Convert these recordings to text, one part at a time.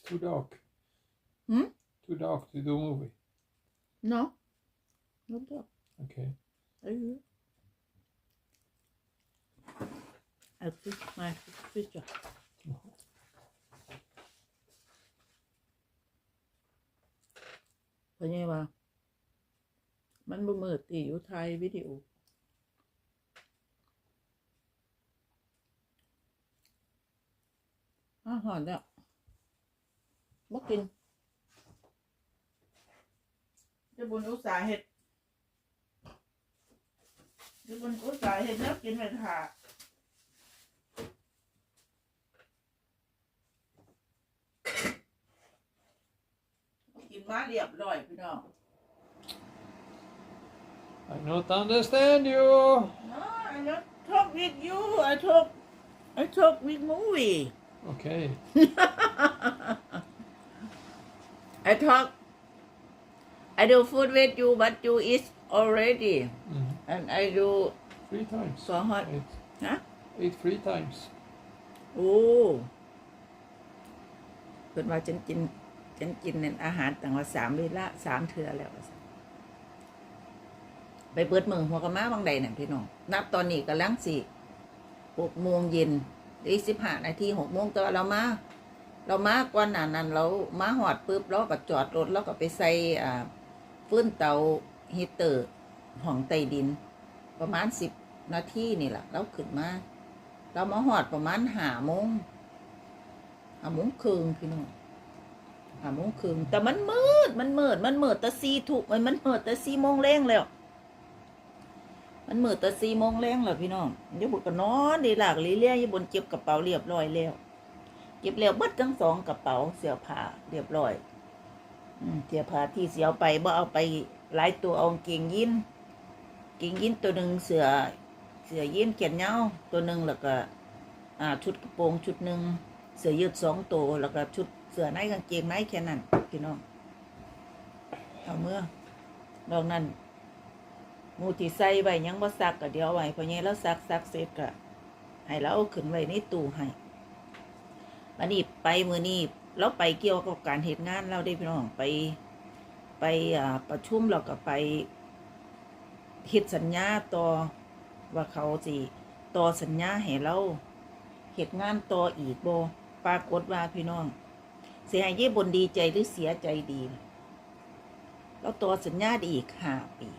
It's too dark. Hmm? Too dark to do movie. No. Not that. Okay. Are you? I fish my fish. เพราะไงวะมันบ่มื บ่กินจะบุญอุตสาห์เฮ็ดจะบุญอุตสาห์เฮ็ดแล้วกินไปถ่ากินมาเรียบร้อยพี่น้อง I not understand you. No, I don't talk with you. I talk. I talk with movie. Okay. I talk. I do food with you, but you eat already, Mhm. and I do Three times. so hot. Eight. Huh? Eight three times. โอ้เพิ่นว่าฉันกินฉันกินนั่นอาหารต่างว่าสามเวลาสามเทื่อแล้วว่าซั่นไปเปิดเมืองหัวกะมาบางใดน่ะพี่น้อง นับตอนนี้กำลังสิหกโมงเย็นอีกสิบห้านาทีหกโมงแต่ว่าเรามา เรามาก่อนหน้านั้นเรามาหอดปุ๊บเราก็จอดรถเราก็ไปใส่อ่าฟื้นเตาฮีเตอร์ห้องใต้ดิน ประมาณสิบนาทีนี่แหละเราขึ้นมา เรามาหอดประมาณห้าโมงห้าโมงครึ่งพี่น้องห้าโมงครึ่งแต่มันมืดมันมืดมันมืดแต่สี่ถูกมันมันมืดแต่สี่โมงแรงแล้วมันมืดแต่สี่โมงแรงแล้วพี่น้องยายบุญก็นอนดีหลากลีเลี่ยยายบุญเก็บกระเป๋าเรียบร้อยแล้ว เก็บแล้วเบัดทั้งสองกระเป๋าเสื้อผ้าเรียบร้อยอืเสื้อผ้าที่เสียไปบ่เอาไปหลายตัวเอากางเกงยีนเกงยีนตัวหนึ่งเสือเสือยีนแขนยาตัวหนึ่งแล้วก็อ่าชุดกระโปรงชุดหนึ่งเสือยืดสองตัวแล้วก็ชุดเสือในกางเกงในแค่นั้นพี่น้องเอาเมื่อนอกนั้นมูที่ใส่ไว้ยังบ่ซักก็เดี๋ยวไว้เพราะงี้ยแล้วซักซักเสร็จก็ให้เราเอาขึ้นไว้ในตู้ให้ วันนี้ไปมือนี้เราไปเกี่ยวกับการเหตุงานเราได้พี่น้องไปไปประชุมเราก็ไปเฮ็ดสัญญาต่อว่าเขาสิต่อสัญญาให้เราเหตุงานต่ออีกโบปรากฏว่าพี่น้อง เสียหายยี่บนดีใจหรือเสียใจดีเราต่อสัญญาได้อีกห้าปี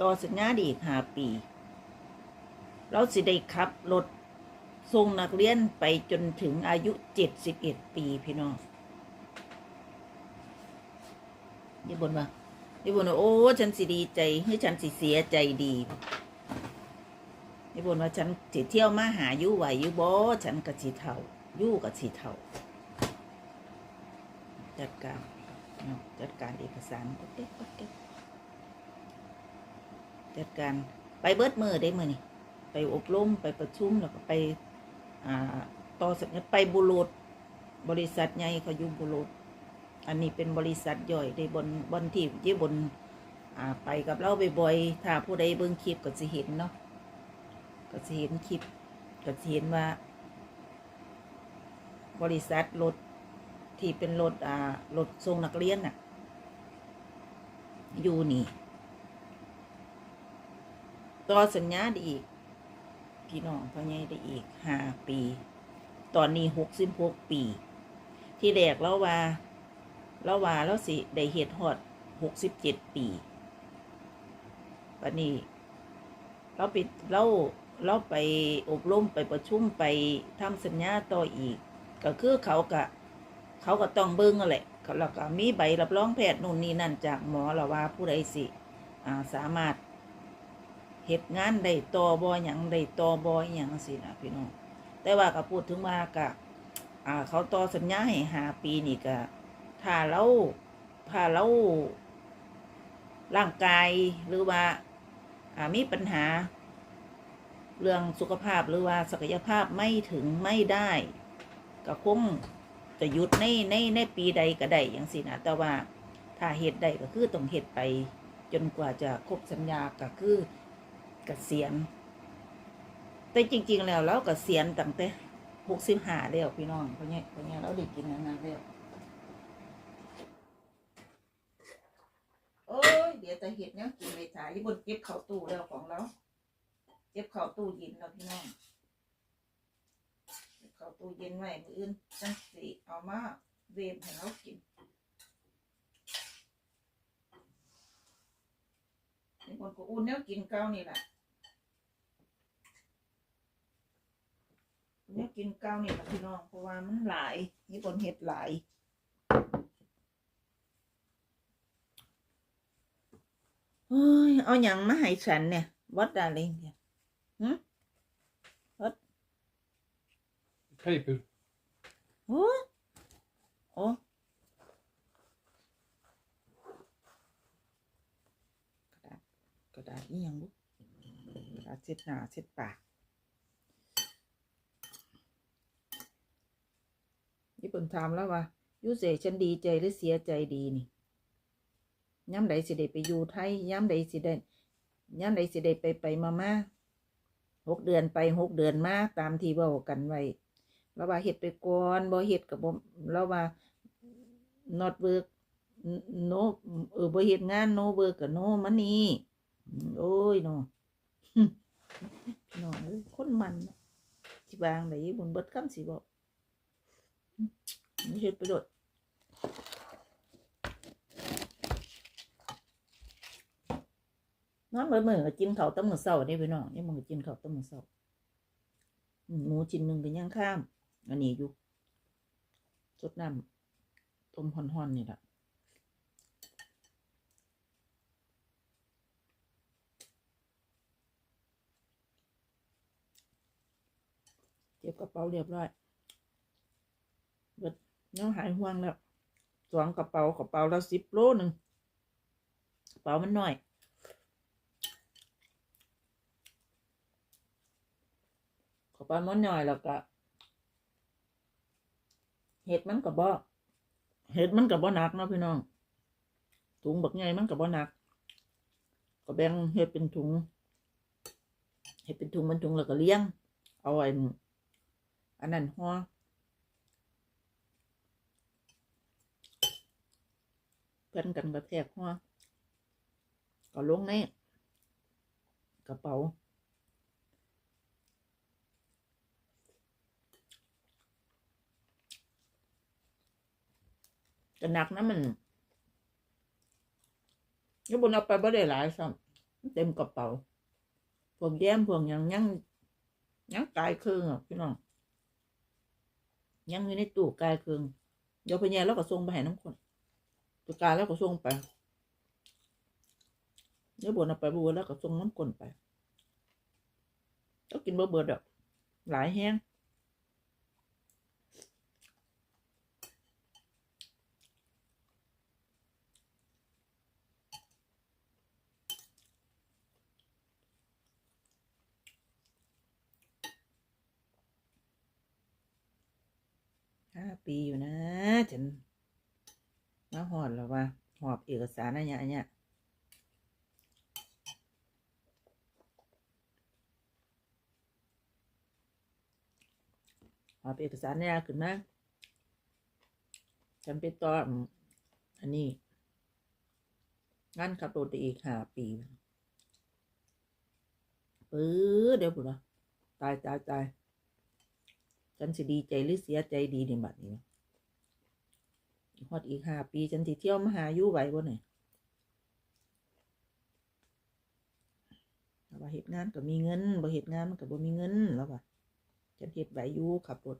ต่อสัญญาได้อีกห้าปี เราสิได้ขับรถ ส่งนักเรียนไปจนถึงอายุเจ็ดสิบเอ็ดปีพี่น้องยี่บนว่ายี่บนว่าโอ้ฉันสิดีใจหรือฉันสิเสียใจดียี่บนว่าฉันสิเที่ยวมาหาอยู่ไหวอยู่บ่ฉันกับสีเทาอยู่กับสีเทาจัดการจัดการเอกสารโอเคโอเคจัดการไปเบิดมือได้มือนี่ไปอบรมไปประชุมแล้วก็ไป ต่อสัญญาไปบุรุษ บริษัทใหญ่เขาอยู่บุรุษ อันนี้เป็นบริษัทย่อยได้บนบนที่ยี่บนอ่าไปกับเราบ่อยๆถ้าผู้ใดเบิ่งคลิปก็สิเห็นเนาะก็สิเห็นคลิปก็สิเห็นว่า บริษัทรถที่เป็นรถอ่ารถส่งนักเรียนน่ะ อยู่นี่ ต่อสัญญาด้อีก พี่น้องพ่อใหญ่ได้อีกห้าปี ตอนนี้หกสิบหกปี ที่แรกเราว่าเราว่าเราสิได้เฮ็ดฮอดหกสิบเจ็ดปีวันนี้เราไปเราเราไปอบรมไปประชุมไปทำสัญญาต่ออีก ก็คือเขาก็เขาก็ต้องเบิ้งแหละเขาแล้วก็มีใบรับรองแพทย์นู่นนี่นั่นจากหมอแล้วว่าผู้ใดสิสามารถ เหตุงานได้ต่อบอหยังได้ต่อบอหยังสินะพี่น้องแต่ว่าก็พูดถึงว่ากะอ่าเขาต่อสัญญาให้หาปีนี่ก็ถ้าเราถ้าเราร่างกายหรือว่าอ่ามีปัญหา เรื่องสุขภาพหรือว่าศักยภาพไม่ถึงไม่ได้ก็คงจะหยุดในในในปีใดก็ได้อย่างสินะแต่ว่าถ้าเหตุใดก็คือต้องเหตุไปจนกว่าจะครบสัญญาก็คือ กษียณแต่จริง ๆ แล้วเราเกษียณตั้งแต่หกสิบห้าแล้วพี่น้องเพราะเนี้ยเพราะเนี้ยเราได้กินอันนั้นแล้วโอ้ยเดี๋ยวแต่เห็ดเนี้ยกินไปถ่ายที่บนเก็บเข้าตู้แล้วของเราเก็บเข้าตู้เย็นแล้วพี่น้องเก็บเข้าตู้เย็นไว้มืออื่นจังสิเอามาเวฟให้เรากินนี่คนก็อุ่นแนวกินเก่านี่แหละ เนี่ยกินเก้านี่แหละพี่น้องเพราะว่ามันหลายนี่คนเห็ดหลายเฮ้ยเอาอย่างมาให้ฉันเนี่ยวัดดาลิงเนี่ย Paper. โอ้โอ้กระดาษกระดาษนี่ยังบุกระดาษเช็ดหน้าเช็ดปาก ญี่ปุ่นถามแล้วว่าอยูเสฉันดีใจหรือเสียใจดีนี่ย้ำใดสิได้ไปอยู่ไทยย้ำใดสิได้ย้ำใดสิได้ไปไปมามาหกเดือนไปหกเดือนมาตามที่เว้ากันไว้เราว่าเฮ็ดไปก่อนบ่เฮ็ดก็บ่เราว่า not work no เออบ่เฮ็ดงาน no work ก็ no money อืมโอ้ยเนาะน้องเอ้ยคนมันสิวางได้บนเบิดคำสิบอก เฮ็ดไปโดดนอนเบิดมื้อก็กินข้าวตั้มื้อเช้าเด้พี่น้องนี่มึงก็กินข้าวตั้มื้อเช้าหมูชิ้นหนึ่งก็ยังข้าม อันนี้อยู่สดน้ำต้มห่อนๆนี่แหละเก็บกระเป๋าเรียบร้อย เบิดเนาหายห่วงแล้วสองกระเป๋ากระเป๋าละสิบโลหนึ่งกระเป๋ามันหน้อยกระเป๋ามันหน้อยแล้วก็เห็ดมันกับบ่เห็ดมันกับบ่หนักเนาะพี่น้องถุงบักใหญ่มันกับบ่หนักก็แบ่งเห็ดเป็นถุงเห็ดเป็นถุงเป็นถุงแล้วก็เลี้ยงเอาไว้อันนั้นห่อ เพื่อนกันกระแทกห่อก็ลงในกระเป๋า จะหนักนะมันยบนเอาไปบ่ได้หลายซ้ำเต็มกระเป๋า พวกแย้มพวกยังยังยังกายเครื่องอะพี่น้องยังอยู่ในตู้กายเครื่องเดี๋ยวพญาแล้วก็ส่งไปให้น้ำคน ตัวกายแล้วก็ส่งไปเดี๋ยวบนเอาไปบัวแล้วก็ส่งน้ำกลนไปก็กินบ่เบิดดอกหลายแห้งห้าปีอยู่นะฉัน มาหอดแล้วว่าหอบเอกสารอะไรเนี่ยเนี่ยหอบเอกสารเนี่ยขึ้นมาฉันไปต่ออันนี้งานขับรถได้อีกห้าปีปื้อเดี๋ยวปุ๊บตายตายตายฉันสิดีใจหรือเสียใจดีในบัดนี้ ฮอดอีกห้าปีฉันสิเที่ยวมาหาอยู่ไหวบ่เนี่ยว่าเหตุงานก็มีเงินบ่เหตุงานมันก็บ่มีเงินแล้วว่าฉันเฮ็ดไหวอยู่ขับรถ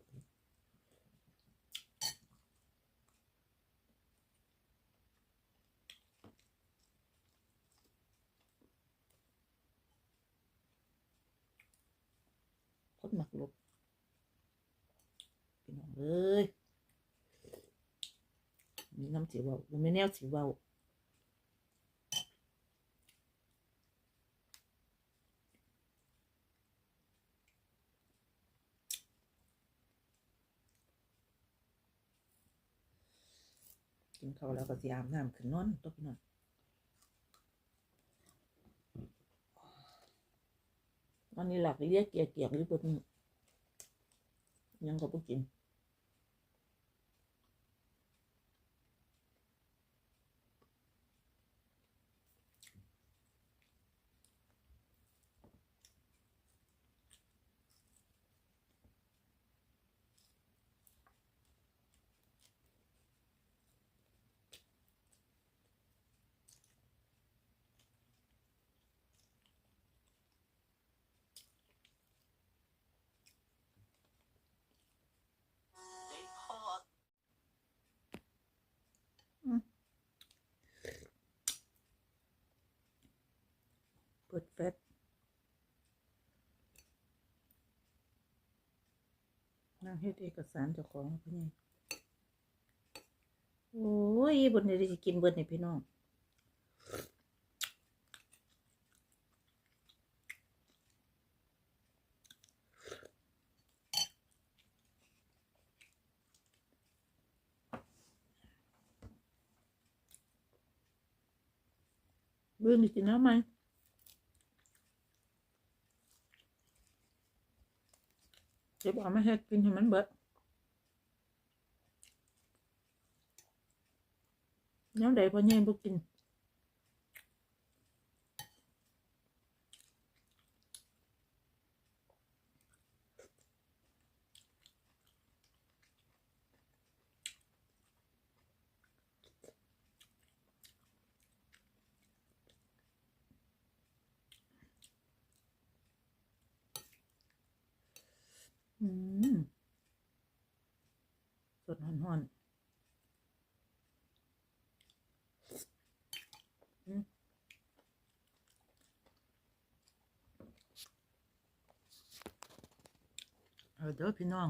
คนมักรถพี่น้องเอ้ย มีน้ำสีเบาบ่ไม่แนวสีเบากินข้าแล้วก็สิอาบน้ำขึ้นนอนตัวพี่น้องวันนี้หลักเรียกเกียเกียร์หรือบนยังก็บ่กิน เปิดนั่งเฮ็ดเอกสารเจ้าของพี่นี่โอ้ยบนนี้ได้สิกินเบิดนี่พี่น้องเบื่อนี่กินแล้วไหม เดี๋ยวบอกไม่ให้กินให้มันเบิดน้ำใดพอแย่บ่กิน อืมสดหอนๆอืมเออเด้อพี่น้อง